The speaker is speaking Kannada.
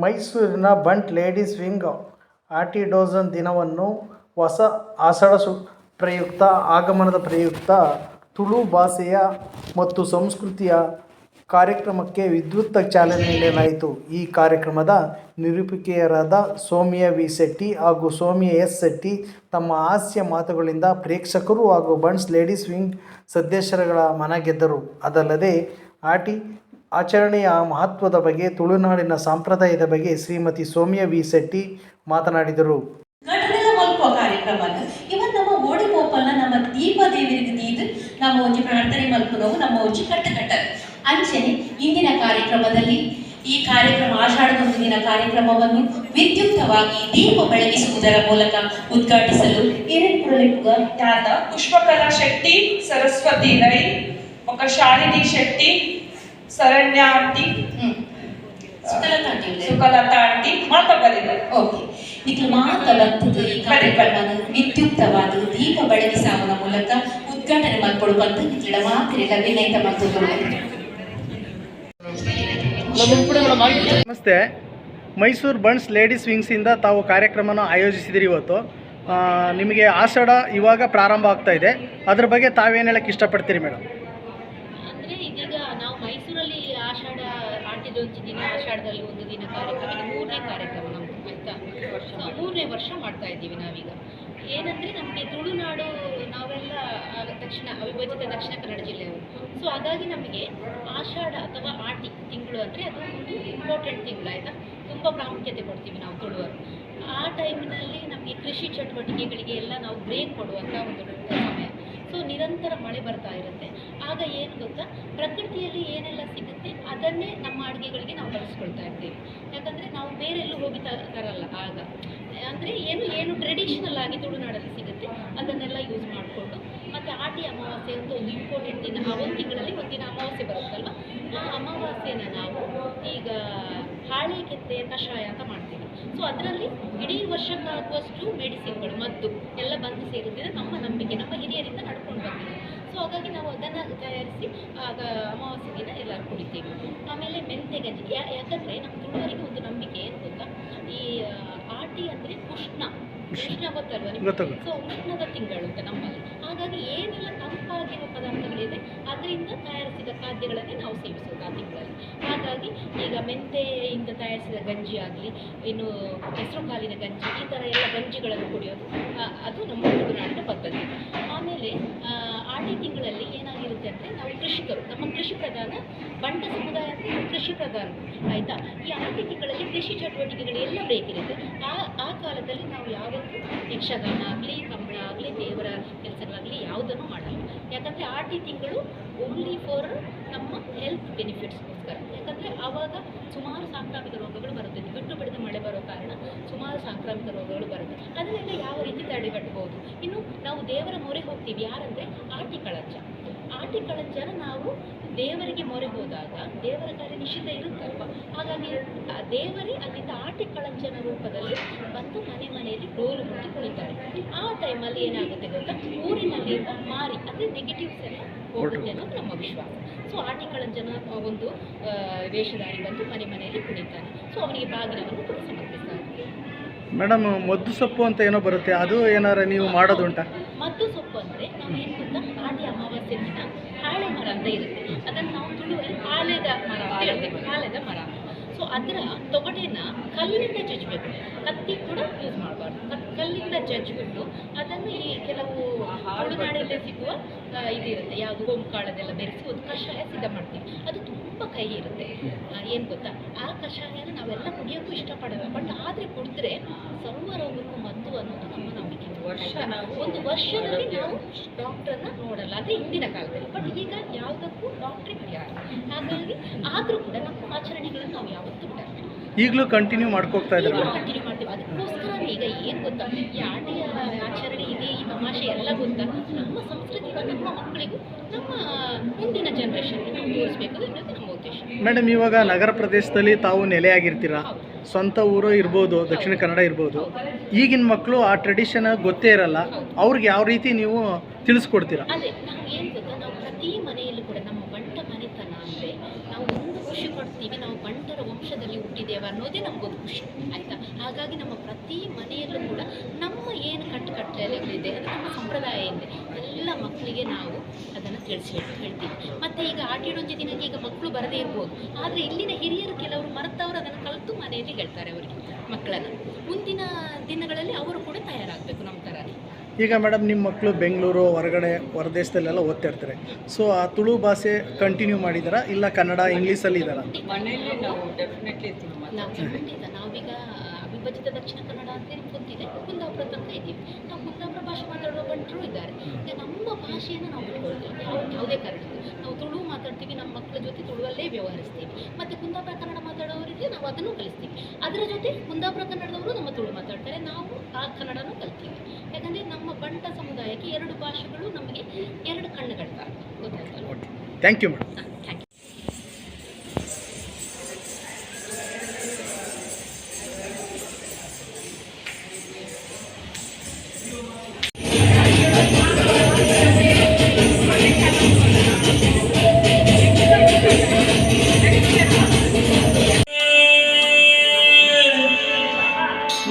ಮೈಸೂರಿನ ಬಂಟ್ ಲೇಡೀಸ್ ವಿಂಗ್ ಆಟಿಡೋಸನ್ ದಿನವನ್ನು ಹೊಸ ಆಷಾಢ ಶು ಪ್ರಯುಕ್ತ, ಆಗಮನದ ಪ್ರಯುಕ್ತ ತುಳು ಭಾಷೆಯ ಮತ್ತು ಸಂಸ್ಕೃತಿಯ ಕಾರ್ಯಕ್ರಮಕ್ಕೆ ವಿದ್ಯುಕ್ತ ಚಾಲನೆ ನೀಡಲಾಯಿತು. ಈ ಕಾರ್ಯಕ್ರಮದ ನಿರೂಪಕಿಯರಾದ ಸೋಮಿಯ ವಿ. ಶೆಟ್ಟಿ ಹಾಗೂ ಸೋಮಿಯ ಎಸ್. ಶೆಟ್ಟಿ ತಮ್ಮ ಹಾಸ್ಯ ಮಾತುಗಳಿಂದ ಪ್ರೇಕ್ಷಕರು ಹಾಗೂ ಬಂಟ್ಸ್ ಲೇಡೀಸ್ ವಿಂಗ್ ಸದಸ್ಯರುಗಳ ಮನ ಗೆದ್ದರು. ಅದಲ್ಲದೆ ಆಟಿ ಆಚರಣೆಯ ಮಹತ್ವದ ಬಗ್ಗೆ, ತುಳುನಾಡಿನ ಸಂಪ್ರದಾಯದ ಬಗ್ಗೆ ಶ್ರೀಮತಿ ಸೌಮ್ಯ ವಿ. ಶೆಟ್ಟಿ ಮಾತನಾಡಿದರು. ಕಾರ್ಯಕ್ರಮನ ಇವನ್ ನಮ್ಮ ಓಡಿ ನಮ್ಮ ದೀಪ ದೇವರಿಗೆ ದೀದು ನಮ್ಮ ಒಂಜಿ ಪ್ರಾರ್ಥನೆ ಮಲ್ಪುನವು ನಮ್ಮ ಒಂಜಿ ಕಟ್ಟ ಅಂಚೆ ಇಂದಿನ ಕಾರ್ಯಕ್ರಮದಲ್ಲಿ ಈ ಕಾರ್ಯಕ್ರಮ ಆಷಾಢದೊಂದು ದಿನ ಕಾರ್ಯಕ್ರಮವನ್ನು ವಿದ್ಯುಕ್ತವಾಗಿ ದೀಪ ಬೆಳಗಿಸುವುದರ ಮೂಲಕ ಉದ್ಘಾಟಿಸಲು ಪುಷ್ಪಕಲಾ ಶೆಟ್ಟಿ, ಸರಸ್ವತಿ ರೈ ಒಕ್ಕ ಶಾಲಿನಿ ಶೆಟ್ಟಿ ಶರಣ್ಯ ಆಂಟಿ ಸುಕಲತಾ ಆಂಟಿ ಉಳ್ಳೇ? ಸುಕಲತಾ ಆಂಟಿ ಮಾತ ಬರೆದರು ಓಕೆ ಈ ವಿದ್ಯುಕ್ತವಾದ ದೀಪ ಬೆಳಗಿಸುವ ಮೂಲಕ ಉದ್ಘಾಟನೆ ಬಂದು ನಿಖಿಲ ಮಾತಿರಲ್ಲ ವಿನಯಿತ ಮತ್ತು ನಮಸ್ತೆ. ಮೈಸೂರು ಬನ್ಸ್ ಲೇಡೀಸ್ ವಿಂಗ್ಸಿಂದ ತಾವು ಕಾರ್ಯಕ್ರಮನ ಆಯೋಜಿಸಿದಿರಿ ಇವತ್ತು. ನಿಮಗೆ ಆಷಾಢ ಇವಾಗ ಪ್ರಾರಂಭ ಆಗ್ತಾ ಇದೆ. ಅದ್ರ ಬಗ್ಗೆ ತಾವೇನು ಹೇಳಕ್ಕೆ ಇಷ್ಟಪಡ್ತೀರಿ ಮೇಡಮ್ ಆಷಾಢ ಆಟಿದೊಂದು ದಿನ, ಆಷಾಢದಲ್ಲಿ ಒಂದು ದಿನ ಕಾರ್ಯಕ್ರಮ, ಇದು ಮೂರನೇ ಕಾರ್ಯಕ್ರಮ ನಮ್ಮದು ಆಯಿತಾ? ಮೂರನೇ ವರ್ಷ ಮಾಡ್ತಾ ಇದ್ದೀವಿ ನಾವೀಗ. ಏನಂದರೆ ನಮಗೆ ತುಳುನಾಡು ನಾವೆಲ್ಲ ದಕ್ಷಿಣ ಅವಿಭಜಿತ ದಕ್ಷಿಣ ಕನ್ನಡ ಜಿಲ್ಲೆಯವರು ಸೊ ಹಾಗಾಗಿ ನಮಗೆ ಆಷಾಢ ಅಥವಾ ಆಟಿ ತಿಂಗಳು ಅಂದರೆ ಅದು ಒಂದು ಇಂಪಾರ್ಟೆಂಟ್ ತಿಂಗಳು, ಆಯಿತಾ? ತುಂಬ ಪ್ರಾಮುಖ್ಯತೆ ಕೊಡ್ತೀವಿ ನಾವು ತುಳುವರು ಆ ಟೈಮ್ನಲ್ಲಿ ನಮಗೆ ಕೃಷಿ ಚಟುವಟಿಕೆಗಳಿಗೆ ಎಲ್ಲ ನಾವು ಬ್ರೇಕ್ ಕೊಡುವಂಥ ಒಂದು ಸಮಯ. ಸೊ ನಿರಂತರ ಮಳೆ ಬರ್ತಾ ಇರುತ್ತೆ. ಆಗ ಏನು ಗೊತ್ತಾ? ಪ್ರಕೃತಿಯಲ್ಲಿ ಏನೆಲ್ಲ ಸಿಗುತ್ತೆ, ಅದನ್ನೇ ನಮ್ಮ ಅಡುಗೆಗಳಿಗೆ ನಾವು ಬಳಸ್ಕೊಳ್ತಾ ಇರ್ತೀವಿ. ಯಾಕಂದರೆ ನಾವು ಬೇರೆಲ್ಲೂ ಹೋಗಿ ತರಲ್ಲ ಆಗ. ಅಂದರೆ ಏನು ಏನು ಟ್ರೆಡಿಷನಲ್ ಆಗಿ ತುಳುನಾಡಲ್ಲಿ ಸಿಗುತ್ತೆ, ಅದನ್ನೆಲ್ಲ ಯೂಸ್ ಮಾಡಿಕೊಂಡು, ಮತ್ತು ಆಟಿ ಅಮಾವಾಸ್ಯೆ ಅಂತ ಒಂದು ಇಂಪಾರ್ಟೆಂಟ್ ದಿನ, ಆ ಒಂದು ತಿಂಗಳಲ್ಲಿ ಒಂದಿನ ಅಮಾವಾಸ್ಯೆ ಬರುತ್ತಲ್ವ? ಆ ಅಮಾವಾಸ್ಯೆನ ನಾವು ಈಗ ಹಾಳೆ ಕೆತ್ತೆ, ಕಷಾಯ ಅಂತ ಮಾಡ್ತೀವಿ. ಸೊ ಅದರಲ್ಲಿ ಇಡೀ ವರ್ಷಕ್ಕಾಗುವಷ್ಟು ಮೆಡಿಸಿನ್ಗಳು ಮದ್ದು ಎಲ್ಲ ಬಂದು ಸೇರುತ್ತೆ ನಮ್ಮ ನಂಬಿಕೆ ನಮ್ಮ ಹಿರಿಯರಿಂದ ನಡ್ಕೊಂಡು ಬಂದಿದೆ. ಸೊ ಹಾಗಾಗಿ ನಾವು ಅದನ್ನು ತಯಾರಿಸಿ ಆಗ ಅಮಾವಾಸ್ಯೆ ದಿನ ಎಲ್ಲರೂ ಕುಡಿತೀವಿ. ಆಮೇಲೆ ಮೆಂತೆ ಗಂಜಿ ಯಾ ಯಾಕಂದರೆ ನಮ್ಮ ತುಳುವರಿಗೆ ಒಂದು ನಂಬಿಕೆ ಏನು ಗೊತ್ತಾ? ಈ ಆಟಿ ಅಂದರೆ ಉಷ್ಣ. ಉಷ್ಣ. ಗೊತ್ತಲ್ವ ನಿಮ್ಗೆ? ಸೊ ಉಷ್ಣದ ತಿಂಗಳು ಅಂತ ನಮ್ಮಲ್ಲಿ. ಹಾಗಾಗಿ ಏನೆಲ್ಲ ತಂಪಾಗಿರೋ ಪದಾರ್ಥಗಳಿದೆ. ಅದರಿಂದ ತಯಾರಿಸಿದ ಖಾದ್ಯಗಳನ್ನೇ ನಾವು ಸೇವಿಸೋದು ಆ ತಿಂಗಳಲ್ಲಿ. ಈಗ ಮೆಂತೆಯಿಂದ ತಯಾರಿಸಿದ ಗಂಜಿ ಆಗಲಿ, ಇನ್ನು ಹೆಸರು ಕಾಲಿನ ಗಂಜಿ, ಈ ಥರ ಎಲ್ಲ ಗಂಜಿಗಳನ್ನು ಕುಡಿಯೋದು ಅದು ನಮ್ಮ ತುಳುನಾಡಿನ ಪದ್ಧತಿ. ಆಮೇಲೆ ಆಟಿ ತಿಂಗಳಲ್ಲಿ ಏನಾಗಿರುತ್ತೆ ಅಂದರೆ ನಾವು ಕೃಷಿಕರು, ನಮ್ಮ ಕೃಷಿ ಪ್ರಧಾನ, ಬಂಟ ಸಮುದಾಯ ಅಂದರೆ ಕೃಷಿ ಪ್ರಧಾನ, ಆಯಿತಾ? ಈ ಆಟಿ ತಿಂಗಳಲ್ಲಿ ಕೃಷಿ ಚಟುವಟಿಕೆಗಳು ಎಲ್ಲ ಬೇಕಿರುತ್ತೆ. ಆ ಆ ಕಾಲದಲ್ಲಿ ನಾವು ಯಾವತ್ತೂ ಯಕ್ಷಗಾನ ಆಗಲಿ ಕಂಬಳ ಆಗಲಿ, ದೇವರ ಕೆಲಸಗಳಾಗಲಿ ಯಾವುದನ್ನು ಮಾಡಲ್ಲ. ಯಾಕಂದರೆ ಆಟಿ ತಿಂಗಳು ಓನ್ಲಿ ಫಾರ್ ನಮ್ಮ ಹೆಲ್ತ್ ಬೆನಿಫಿಟ್ಸ್ಗೋಸ್ಕರ ಯಾಕಂದರೆ ಆವಾಗ ಸುಮಾರು ಸಾಂಕ್ರಾಮಿಕ ರೋಗಗಳು ಬರುತ್ತೆ. ಬಿಟ್ಟು ಬಿಡದ ಮಳೆ ಬರೋ ಕಾರಣ ಸುಮಾರು ಸಾಂಕ್ರಾಮಿಕ ರೋಗಗಳು ಬರುತ್ತೆ. ಅದರಿಂದ ಯಾವ ರೀತಿ ತಡೆಗಟ್ಟಬಹುದು ಇನ್ನು ನಾವು ದೇವರ ಮೊರೆ ಹೋಗ್ತೀವಿ. ಯಾರಂದರೆ ಆಟಿ ಕಳಂಜ. ಆಟಿ ಕಳಂಜನ ನಾವು ದೇವರಿಗೆ ಮೊರೆ ಹೋದಾಗ ದೇವರ ಕಾರ್ಯ ನಿಷಿದ್ಧ ಇರುತ್ತಲ್ವ? ಹಾಗಾಗಿ ದೇವರೇ ಅಲ್ಲಿಂದ ಆಟಿ ಕಳಂಜನ ರೂಪದಲ್ಲಿ ಬಂದು ಡೋಲು ಹೊತ್ತು ಕುಣಿತಾರೆ ಆ ಟೈಮಲ್ಲಿ ಏನಾಗುತ್ತೆ ಗೊತ್ತಾ? ಊರಿನಲ್ಲಿ ಮಾರಿ ಅಂದರೆ ನೆಗೆಟಿವ್ಸ್ ಎಲ್ಲ ಹೋಗುತ್ತೆ ಅನ್ನೋದು ನಮ್ಮ ವಿಶ್ವಾಸ. ಸೊ ಆಟಿಕಳ ಜನ ಆ, ಒಂದು ವೇಷಧಾರಿ ಬಂದು ಮನೆ ಮನೆಯಲ್ಲಿ ಕುಣಿತಾನೆ. ಸೊ ಅವನಿಗೆ ಬಾಗಿಲವನ್ನು ಕೂಡ ಸಮರ್ಪಿಸ್ತಾರೆ. ಮೇಡಮ್ ಮದ್ದು ಸೊಪ್ಪು ಅಂತ ಏನೋ ಬರುತ್ತೆ. ಅದು ಏನಾರ ನೀವು ಮಾಡೋದುಂಟಾ? ಮದ್ದು ಸೊಪ್ಪು ಅಂದರೆ ನಾವು ಏನು ಗೊತ್ತಾ ಆಟಿ ಅಮಾವಾಸ್ಯೆ ದಿನ ಹಾಳೆ ಮರ ಅಂತ ಇರುತ್ತೆ. ಅದನ್ನು ನಾವು ತುಳುವಲ್ಲಿ ಹಾಳೆದ ಮರ ಹೇಳ್ತೇವೆ. ಹಾಳೆದ ಮರ. ಸೊ ಅದರ ತೊಗಟೆನ ಕಲ್ಲಿಂದ ಜಜ್ಬೇಕು. ಕತ್ತಿ ಕೂಡ ಯೂಸ್ ಮಾಡಬಾರ್ದು. ಕಲ್ಲಿಂದ ಜಜ್ಬಿಟ್ಟು ಅದನ್ನು ಈ ಕೆಲವು ತುಳುನಾಡಲ್ಲೇ ಸಿಗುವ ಇದಿರುತ್ತೆ. ಯಾವುದು ಹೋಮಕಾಳದೆಲ್ಲ ಬೆರೆಸಿ ಒಂದು ಕಷಾಯ ಸಿದ್ಧ ಮಾಡ್ತೀವಿ. ಅದು ತುಂಬ ಕೈ ಇರುತ್ತೆ. ಏನು ಗೊತ್ತಾ? ಆ ಕಷಾಯನ ನಾವೆಲ್ಲ ಕುಡಿಯೋಕ್ಕೂ ಇಷ್ಟಪಡಲ್ಲ. ಬಟ್ ಆದರೆ ಕುಡಿದ್ರೆ ಸರ್ವ ರೋಗಕ್ಕೂ ಮದ್ದು ಅನ್ನೋದು ನಮ್ಮ ನಂಬಿಕೆ. ವರ್ಷ ಒಂದು ವರ್ಷದಲ್ಲಿ ನಾವು ಡಾಕ್ಟರ್ನ ನೋಡಲ್ಲ. ಅದೇ ಹಿಂದಿನ ಕಾಲದಲ್ಲಿ. ಬಟ್ ಈಗ ಯಾವುದಕ್ಕೂ ಡಾಕ್ಟ್ರೇ ಪರಿಹಾರ ಹಾಗಾಗಿ ಆದರೂ ಕೂಡ ನಮ್ಮ ಆಚರಣೆಗಳನ್ನು ನಾವು ಯಾವತ್ತೂ ಬಿಡಲ್ಲ. ಈಗಲೂ ಕಂಟಿನ್ಯೂ ಮಾಡ್ಕೋಗ್ತಾ ಇದ್ದಾರೆ ಕಂಟಿನ್ಯೂ ಮಾಡ್ತೀವಿ. ಅದಕ್ಕೋಸ್ಕರ ಈಗ ಏನು ಗೊತ್ತಾ? ಈ ಆಟೆಯ ಆಚರಣೆ ಇದೆ ಈ ತಮಾಷೆ ಎಲ್ಲ ಗೊತ್ತಾ? ನಮ್ಮ ಸಂಸ್ಕೃತಿನ ನಮ್ಮ ಮಕ್ಕಳಿಗೂ ನಮ್ಮ ಮುಂದಿನ ಜನರೇಷನ್ಗೆ ನಾವು ತೋರಿಸ್ಬೇಕು. ಅನ್ನೋದು ನಮ್ಮ ಉದ್ದೇಶ. ಮೇಡಮ್ ಇವಾಗ ನಗರ ಪ್ರದೇಶದಲ್ಲಿ ತಾವು ನೆಲೆಯಾಗಿರ್ತೀರಾ? ಸ್ವಂತ ಊರು ಇರ್ಬೋದು, ದಕ್ಷಿಣ ಕನ್ನಡ ಇರ್ಬೋದು, ಈಗಿನ ಮಕ್ಕಳು ಆ ಟ್ರೆಡಿಷನ್ ಗೊತ್ತೇ ಇರಲ್ಲ. ಅವ್ರಿಗೆ ಯಾವ ರೀತಿ ನೀವು ತಿಳಿಸ್ಕೊಡ್ತೀರಾ? ಅದೇ, ನಾವು ಏನು ಗೊತ್ತಾ? ನಾವು ಪ್ರತಿ ಮನೆಯಲ್ಲೂ ಕೂಡ ನಮ್ಮ ಬಂಟ ಮನೆತನ ಅಂದರೆ ನಾವು ಒಂದು ಖುಷಿ ನಾವು ಬಂಟರ ವಂಶದಲ್ಲಿ ಹುಟ್ಟಿದೇವೆ ಸಾಧ್ಯವೇ ಅನ್ನೋದೇ ನಮಗೊಂದು ಖುಷಿ, ಆಯಿತಾ? ಹಾಗಾಗಿ ನಮ್ಮ ಪ್ರತಿ ಮನೆಯಲ್ಲೂ ಕೂಡ ನಮ್ಮ ಏನು ಕಟ್ಟುಕಟ್ಟಲೆಗಳಿದೆ ಅದು ನಮ್ಮ ಸಂಪ್ರದಾಯ ಇದೆ ಎಲ್ಲ ಮಕ್ಕಳಿಗೆ ನಾವು ಅದನ್ನು ತಿಳಿಸಿ ಹೇಳ್ತೀವಿ. ಮತ್ತು ಈಗ ಆಟಿಡೊಂಜಿ ದಿನಕ್ಕೆ ಈಗ ಮಕ್ಕಳು ಬರದೇ ಇರ್ಬೋದು, ಆದರೆ ಇಲ್ಲಿನ ಹಿರಿಯರು ಕೆಲವರು ಮರೆತವರು ಅದನ್ನು ಮನೆಯಲ್ಲಿ ಹೇಳ್ತಾರೆ ಅವರಿಗೆ ಮಕ್ಕಳನ್ನು. ಮುಂದಿನ ದಿನಗಳಲ್ಲಿ ಅವರು ಕೂಡ ತಯಾರಾಗಬೇಕು ನಮ್ಮ ಥರನೇ ಈಗ ಮೇಡಮ್ ನಿಮ್ಮ ಮಕ್ಕಳು ಬೆಂಗಳೂರು ಹೊರಗಡೆ ಹೊರದೇಶದಲ್ಲೆಲ್ಲ ಓದ್ತಾ ಇರ್ತಾರೆ. ಸೊ ಆ ತುಳು ಭಾಷೆ ಕಂಟಿನ್ಯೂ ಮಾಡಿದಾರಾ? ಇಲ್ಲ ಕನ್ನಡ ಇಂಗ್ಲೀಷಲ್ಲಿ ಇದ್ದಾರಾ ಮನೆಯಲ್ಲಿ ನಾವು ಡೆಫಿನೆಟ್ಲಿ ನಾವು ಖಂಡಿತ. ನಾವೀಗ ಅವಿಭಜಿತ ದಕ್ಷಿಣ ಕನ್ನಡ ಅಂತೇಳಿ ಗೊತ್ತಿದೆ. ಕುಂದಾಪುರ ತನಕ ಇದ್ದೀವಿ. ನಾವು ಕುಂದಾಪುರ ಭಾಷೆ ಮಾತಾಡುವ ಬಂಟರು ಇದ್ದಾರೆ. ಈಗ ನಮ್ಮ ಭಾಷೆಯನ್ನು ನಾವು ಬಿಟ್ಕೊಳ್ತೀವಿ. ಯಾವುದೇ ಕಾರಣಕ್ಕೂ. ನಾವು ತುಳು ಮಾತಾಡ್ತೀವಿ ನಮ್ಮ ಮಕ್ಕಳ ಜೊತೆ ತುಳುವಲ್ಲೇ ವ್ಯವಹರಿಸ್ತೀವಿ. ಮತ್ತು ಕುಂದಾಪುರ ಕನ್ನಡ ಮಾತಾಡೋರಿಗೆ ನಾವು ಅದನ್ನು ಕಲಿಸ್ತೀವಿ. ಅದರ ಜೊತೆ ಕುಂದಾಪುರ ಕನ್ನಡದವರು ನಮ್ಮ ತುಳು ಮಾತಾಡ್ತಾರೆ. ನಾವು ಆ ಕನ್ನಡನೂ ಕಲ್ತೀವಿ. ಯಾಕಂದರೆ ನಮ್ಮ ಬಂಟ ಸಮುದಾಯಕ್ಕೆ ಎರಡು ಭಾಷೆಗಳು ನಮಗೆ ಎರಡು ಕಣ್ಣುಗಳ ಗೊತ್ತಾಯ್ತು? Thank you